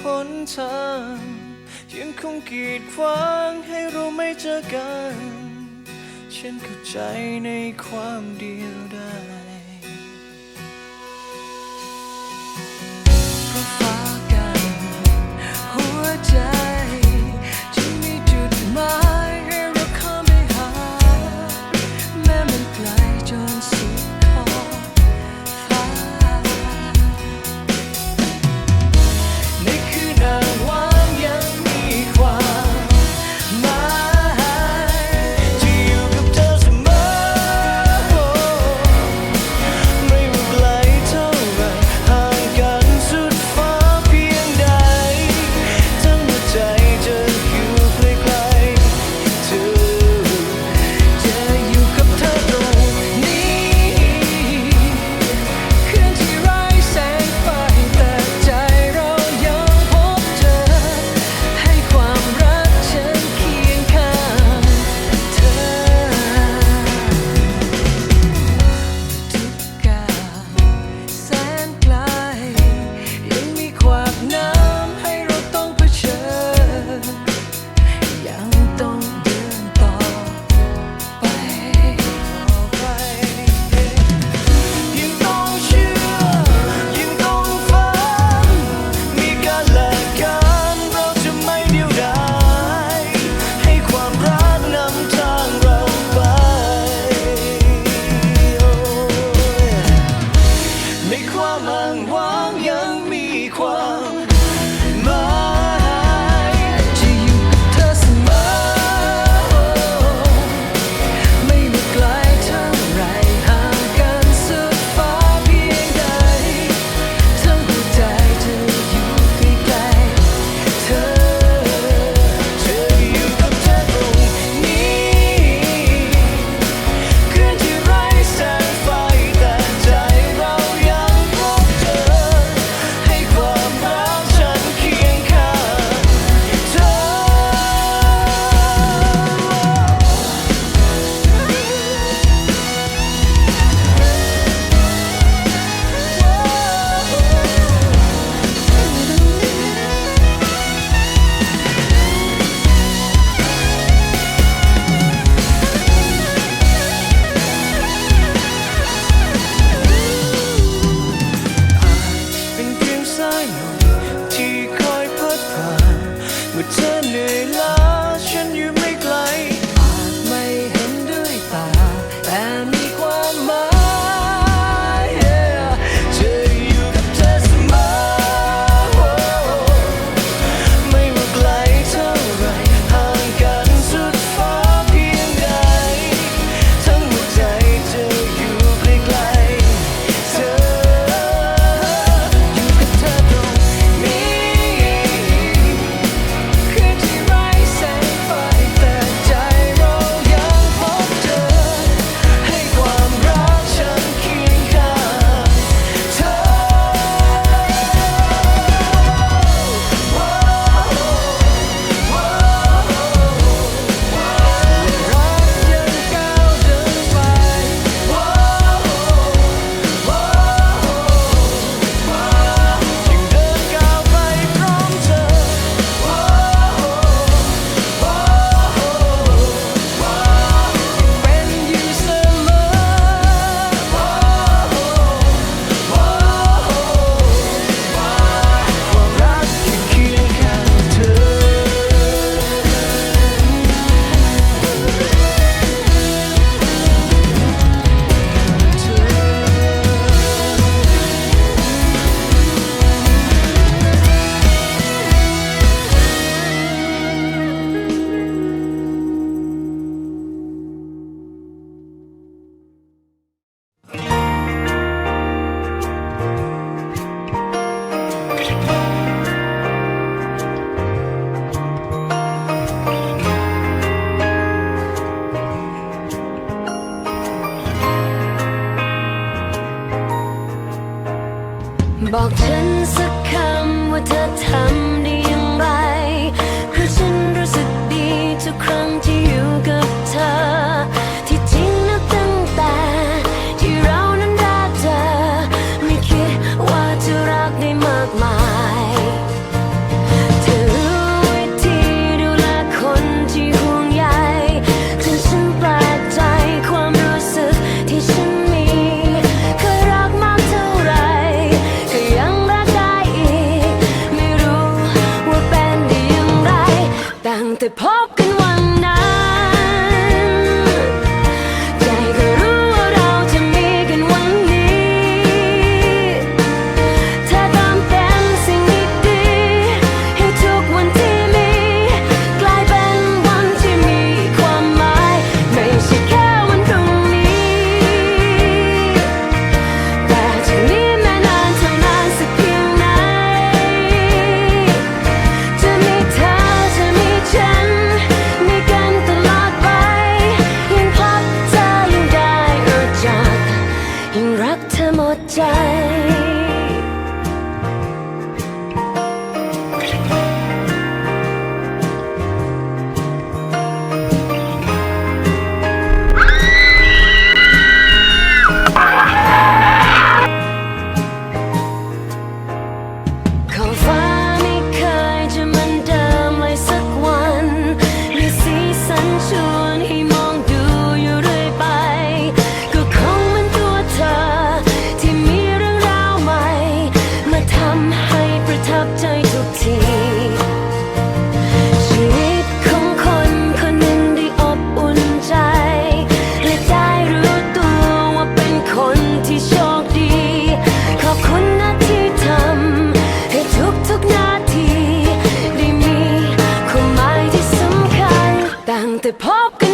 พ้นทางยังคงกีดขวางให้เราไม่เจอกัน ฉันเข้าใจในความเดียวดาย มั่งหวังยังมีความ 曾经有个。The pop.